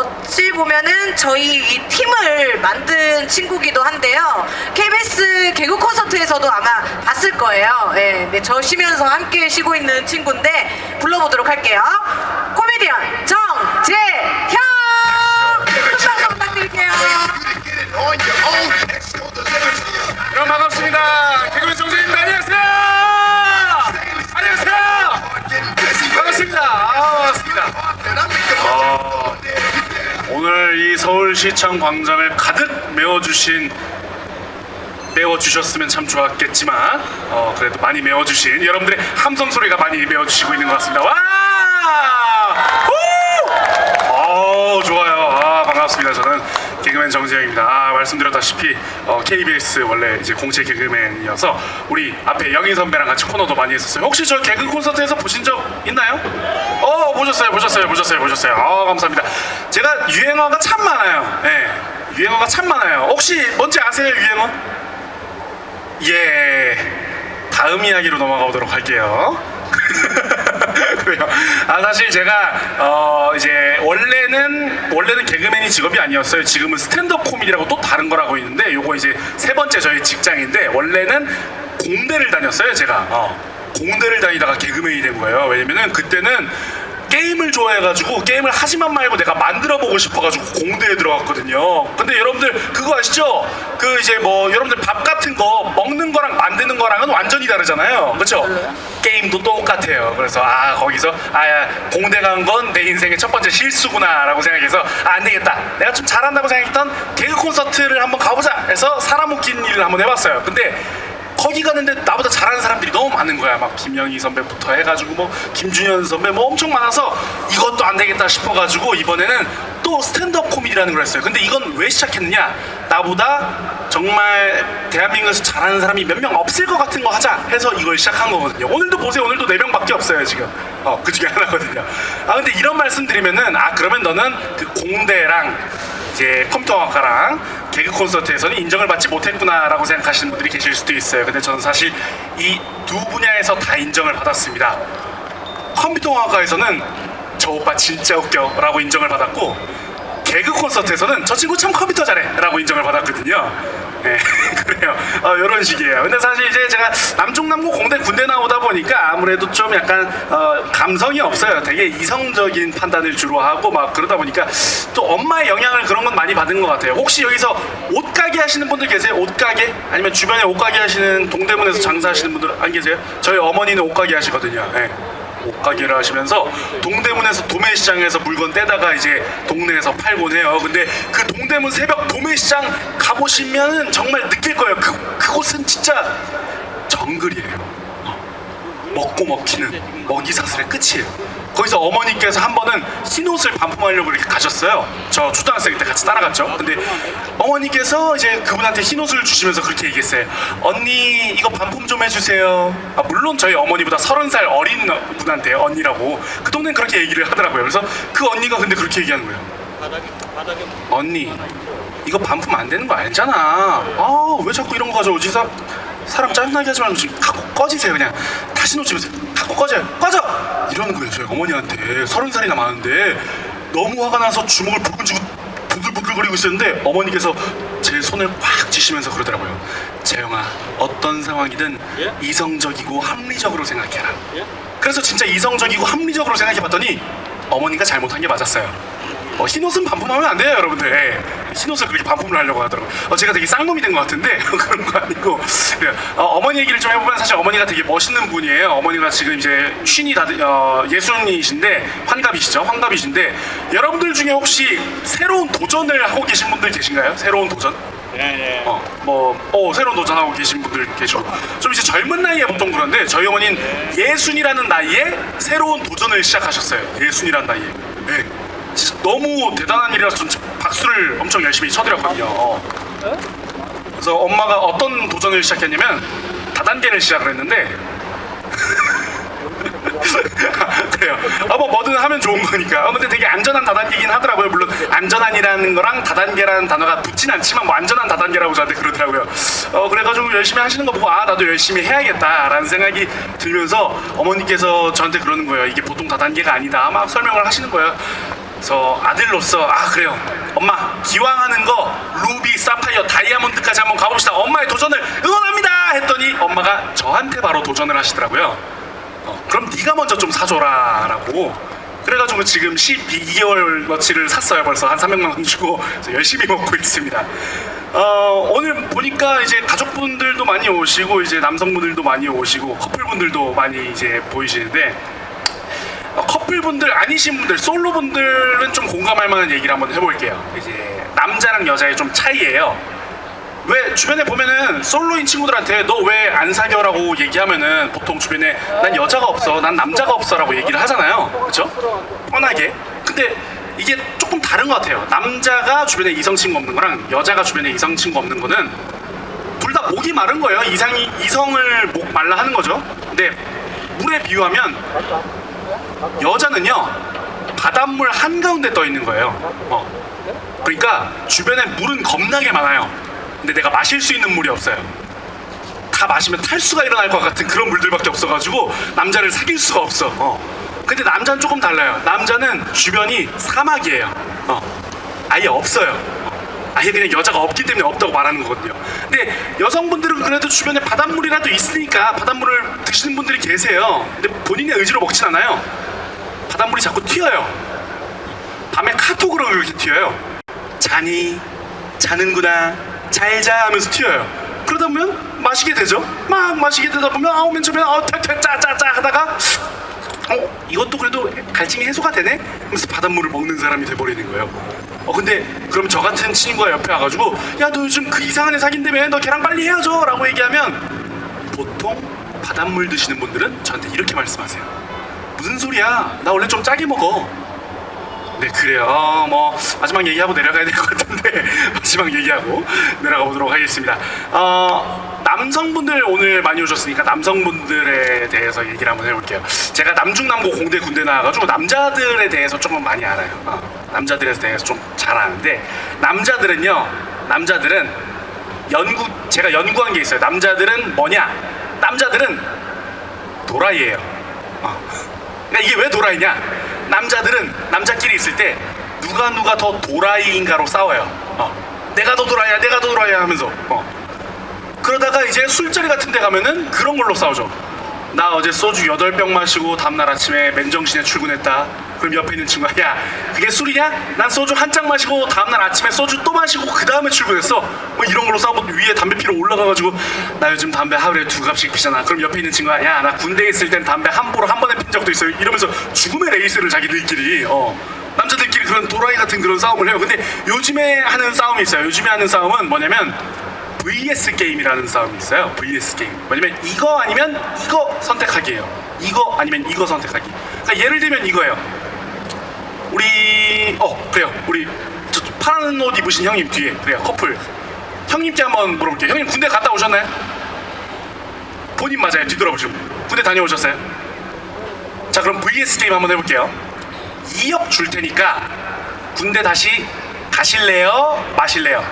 어찌 보면은 저희 이 팀을 만든 친구기도 한데요. KBS 개그 콘서트에서도 아마 봤을 거예요. 예, 네, 저 쉬면서 함께 쉬고 있는 친구인데 불러보도록 할게요. 코미디언 정 서울시청 광장을 가득 메워주신 메워주셨으면 참 좋았겠지만 어, 그래도 많이 메워주신 여러분들의 함성 소리가 많이 메워주시고 있는 것 같습니다. 와! 우! 어, 좋아요. 아, 반갑습니다. 저는 개그맨 정재영입니다. 아, 말씀드렸다시피 어, KBS 원래 이제 공채 개그맨이어서 우리 앞에 영희 선배랑 같이 코너도 많이 했었어요. 혹시 저 개그 콘서트에서 보신 적 있나요? 어, 보셨어요, 보셨어요, 보셨어요, 보셨어요. 아, 감사합니다. 제가 유행어가 참 많아요. 예, 유행어가 참 많아요. 혹시 뭔지 아세요, 유행어? 예. 다음 이야기로 넘어가 보도록 할게요. 아 사실 제가 어 이제 원래는 원래는 개그맨이 직업이 아니었어요. 지금은 스탠드업 코미디라고 또 다른 거라고 있는데 요거 이제 세 번째 저희 직장인데 원래는 공대를 다녔어요. 제가 어, 공대를 다니다가 개그맨이 된 거예요. 왜냐면은 그때는 게임을 좋아해가지고 게임을 하지만 말고 내가 만들어보고 싶어가지고 공대에 들어갔거든요. 근데 여러분들 그거 아시죠? 그 이제 뭐 여러분들 밥 같은 거 먹는 거랑 만드는 거랑은 완전히 다르잖아요. 그렇죠? 게임도 똑같아요. 그래서 아 거기서 아야 공대 간 건 내 인생의 첫 번째 실수구나라고 생각해서 아, 안 되겠다. 내가 좀 잘한다고 생각했던 개그 콘서트를 한번 가보자 해서 사람 웃긴 일을 한번 해봤어요. 근데 거기 가는데 나보다 잘하는 사람들이 너무 많은 거야. 막 김영희 선배부터 해가지고 뭐 김준현 선배 뭐 엄청 많아서 이것도 안 되겠다 싶어가지고 이번에는 또 스탠드업 코미디라는 걸 했어요. 근데 이건 왜 시작했느냐? 나보다 정말 대한민국에서 잘하는 사람이 몇 명 없을 것 같은 거 하자 해서 이걸 시작한 거거든요. 오늘도 보세요. 오늘도 네 명밖에 없어요 지금. 어, 그 중에 하나거든요. 아 근데 이런 말씀 드리면은 아 그러면 너는 그 공대랑 이제 컴퓨터학과랑 개그 콘서트에서는 인정을 받지 못했구나라고 생각하시는 분들이 계실 수도 있어요. 근데 저는 사실 이 두 분야에서 다 인정을 받았습니다. 컴퓨터학과에서는 저 오빠 진짜 웃겨라고 인정을 받았고 개그 콘서트에서는 저 친구 참 컴퓨터 잘해라고 인정을 받았거든요. 네, 그래요. 어, 이런 식이에요. 근데 사실 이제 제가 남쪽 남고 공대 군대 나오다 보니까 아무래도 좀 약간 어, 감성이 없어요. 되게 이성적인 판단을 주로 하고 막 그러다 보니까 또 엄마의 영향을 그런 건 많이 받은 것 같아요. 혹시 여기서 옷가게 하시는 분들 계세요? 옷가게? 아니면 주변에 옷가게 하시는 동대문에서 장사하시는 분들 안 계세요? 저희 어머니는 옷가게 하시거든요. 네. 옷가게를 하시면서 동대문에서 도매시장에서 물건 떼다가 이제 동네에서 팔곤 해요. 근데 그 동대문 새벽 도매시장 가보시면 정말 느낄 거예요. 그, 그곳은 진짜 정글이에요. 어. 먹고 먹히는 먹이 사슬의 끝이에요. 거기서 어머니께서 한 번은 흰 옷을 반품하려고 이렇게 가셨어요. 저 초등학생 때 같이 따라갔죠. 근데 어머니께서 이제 그분한테 흰 옷을 주시면서 그렇게 얘기했어요. 언니 이거 반품 좀 해주세요. 아, 물론 저희 어머니보다 서른 살 어린 분한테 언니라고 그 동네는 그렇게 얘기를 하더라고요. 그래서 그 언니가 근데 그렇게 얘기하는 거예요. 언니 이거 반품 안 되는 거 알잖아. 아 왜 자꾸 이런 거 가져오지? 사, 사람 짜증나게 하지 말고 지금 갖고 꺼지세요 그냥 다시 놓치면서 갖고 꺼져요 꺼져 이러는 거예요 저희 어머니한테 서른 살이나 많은데 너무 화가 나서 주먹을 불끈 쥐고 부글부글거리고 있었는데 어머니께서 제 손을 꽉 쥐시면서 그러더라고요. 재영아 어떤 상황이든 이성적이고 합리적으로 생각해라. 그래서 진짜 이성적이고 합리적으로 생각해봤더니 어머니가 잘못한 게 맞았어요. 어, 흰옷은 반품하면 안 돼요, 여러분들. 예. 흰옷을 그렇게 반품을 하려고 하더라고요. 어, 제가 되게 쌍놈이 된 것 같은데 그런 거 아니고 예. 어, 머니 얘기를 좀 해보면 사실 어머니가 되게 멋있는 분이에요. 어머니가 지금 이제 쉰이 다 어, 예순이신데 환갑이시죠, 환갑이신데 여러분들 중에 혹시 새로운 도전을 하고 계신 분들 계신가요? 새로운 도전? 네네. 어, 뭐, 어, 새로운 도전하고 계신 분들 계시고. 좀 이제 젊은 나이에 보통 그런데 저희 어머니는 예순이라는 나이에 새로운 도전을 시작하셨어요. 예순이라는 나이에. 네. 너무 대단한 일이라서 전 박수를 엄청 열심히 쳐드렸거든요. 어. 그래서 엄마가 어떤 도전을 시작했냐면 다단계를 시작을 했는데 그래요. 아, 뭐 뭐든 하면 좋은 거니까. 어, 근데 되게 안전한 다단계긴 하더라고요. 물론 안전한이라는 거랑 다단계라는 단어가 붙진 않지만 뭐 안전한 다단계라고 저한테 그러더라고요. 어 그래가지고 열심히 하시는 거 보고 아 나도 열심히 해야겠다라는 생각이 들면서 어머니께서 저한테 그러는 거예요. 이게 보통 다단계가 아니다. 막 설명을 하시는 거예요. 그래서 아들로서 아 그래요. 엄마 기왕 하는 거 루비 사파이어 다이아몬드까지 한번 가봅시다. 엄마의 도전을 응원합니다! 했더니 엄마가 저한테 바로 도전을 하시더라고요. 어, 그럼 네가 먼저 좀 사줘라 라고. 그래가지고 지금 12개월 어치를 샀어요. 벌써 한 300만 원 주고 열심히 먹고 있습니다. 어, 오늘 보니까 이제 가족분들도 많이 오시고 이제 남성분들도 많이 오시고 커플분들도 많이 이제 보이시는데 어, 커플분들 아니신 분들 솔로분들은 좀 공감할 만한 얘기를 한번 해볼게요. 이제 남자랑 여자의 좀 차이예요. 왜 주변에 보면은 솔로인 친구들한테 너 왜 안 사겨라고 얘기하면은 보통 주변에 난 여자가 없어 난 남자가 없어라고 얘기를 하잖아요. 그렇죠 뻔하게. 근데 이게 조금 다른 것 같아요. 남자가 주변에 이성 친구 없는 거랑 여자가 주변에 이성 친구 없는 거는 둘 다 목이 마른 거예요. 이상이 이성을 목 말라 하는 거죠. 근데 물에 비유하면 여자는요 바닷물 한가운데 떠 있는 거예요. 어. 그러니까 주변에 물은 겁나게 많아요. 근데 내가 마실 수 있는 물이 없어요. 다 마시면 탈수가 일어날 것 같은 그런 물들밖에 없어가지고 남자를 사귈 수가 없어. 어. 근데 남자는 조금 달라요. 남자는 주변이 사막이에요. 어. 아예 없어요. 어. 아예 그냥 여자가 없기 때문에 없다고 말하는 거거든요. 근데 여성분들은 그래도 주변에 바닷물이라도 있으니까 바닷물을 드시는 분들이 계세요. 근데 본인의 의지로 먹진 않아요 바닷물이 자꾸 튀어요. 밤에 카톡으로 이렇게 튀어요. 자니 자는구나 잘자 하면서 튀어요. 그러다 보면 마시게 되죠. 막 마시게 되다 보면 아우 맨 처음에 아우 짜짜짜 하다가 어 이것도 그래도 갈증이 해소가 되네? 하면서 바닷물을 먹는 사람이 돼버리는 거예요. 어 근데 그럼 저 같은 친구가 옆에 와가지고 야 너 요즘 그 이상한 애 사귄다며? 너 걔랑 빨리 헤어져 라고 얘기하면 보통 바닷물 드시는 분들은 저한테 이렇게 말씀하세요 무슨 소리야? 나 원래 좀 짜게 먹어. 네 그래요. 어, 뭐 마지막 얘기하고 내려가야 될 것 같은데 마지막 얘기하고 내려가 보도록 하겠습니다. 어, 남성분들 오늘 많이 오셨으니까 남성분들에 대해서 얘기를 한번 해볼게요. 제가 남중남고 공대 군대 나와가지고 남자들에 대해서 조금 많이 알아요. 어, 남자들에 대해서 좀 잘 아는데 남자들은요 남자들은 연구 제가 연구한 게 있어요. 남자들은 뭐냐? 남자들은 도라이예요. 어. 그러니까 이게 왜 도라이냐? 남자들은 남자끼리 있을 때 누가 누가 더 도라이인가로 싸워요. 어. 내가 더 도라이야, 내가 더 도라이야 하면서. 어. 그러다가 이제 술자리 같은 데 가면은 그런 걸로 싸우죠. 나 어제 소주 8병 마시고 다음날 아침에 맨정신에 출근했다. 그럼 옆에 있는 친구가 야 그게 술이냐? 난 소주 한 잔 마시고 다음날 아침에 소주 또 마시고 그 다음에 출근했어. 뭐 이런 걸로 싸우고 위에 담배 피러 올라가가지고 나 요즘 담배 하루에 두 갑씩 피잖아. 그럼 옆에 있는 친구가 야 나 군대 에 있을 땐 담배 함부로 한 번에 핀 적도 있어요. 이러면서 죽음의 레이스를 자기들끼리 어. 남자들끼리 그런 도라이 같은 그런 싸움을 해요. 근데 요즘에 하는 싸움이 있어요. 요즘에 하는 싸움은 뭐냐면 VS 게임이라는 싸움이 있어요. VS 게임. 뭐냐면 이거 아니면 이거 선택하기예요. 이거 아니면 이거 선택하기. 그러니까 예를 들면 이거예요. 우리 어 그래요. 우리 저 파란 옷 입으신 형님 뒤에 그래요. 커플. 형님께 한번 물어볼게요. 형님 군대 갔다 오셨나요? 본인 맞아요. 뒤돌아보시고. 군대 다녀오셨어요? 자 그럼 VS 게임 한번 해볼게요. 2억 줄 테니까 군대 다시 가실래요? 마실래요?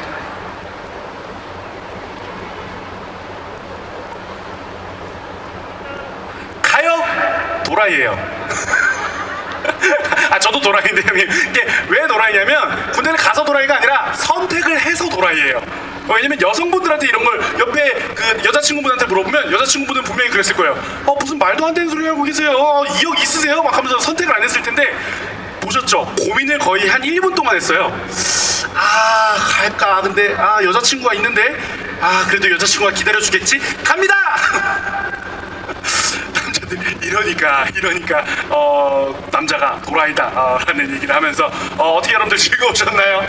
가요? 도라이예요. 아 저도 도라이인데 형님 이게 왜 도라이냐면 군대를 가서 도라이가 아니라 선택을 해서 도라이예요. 어, 왜냐면 여성분들한테 이런 걸 옆에 그 여자친구분한테 물어보면 여자친구분은 분명히 그랬을 거예요. 어 무슨 말도 안 되는 소리 하고 계세요. 어, 2억 있으세요? 막 하면서 선택을 안 했을 텐데 보셨죠? 고민을 거의 한 1분 동안 했어요. 아 갈까? 근데 아 여자친구가 있는데 아 그래도 여자친구가 기다려주겠지? 갑니다. 이러니까 이러니까 어 남자가 도라이다 어, 얘기를 하면서 어, 어떻게 여러분들 즐거우셨나요?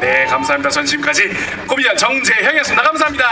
네 감사합니다. 전 지금까지. 코미디언 정재형이었습니다. 감사합니다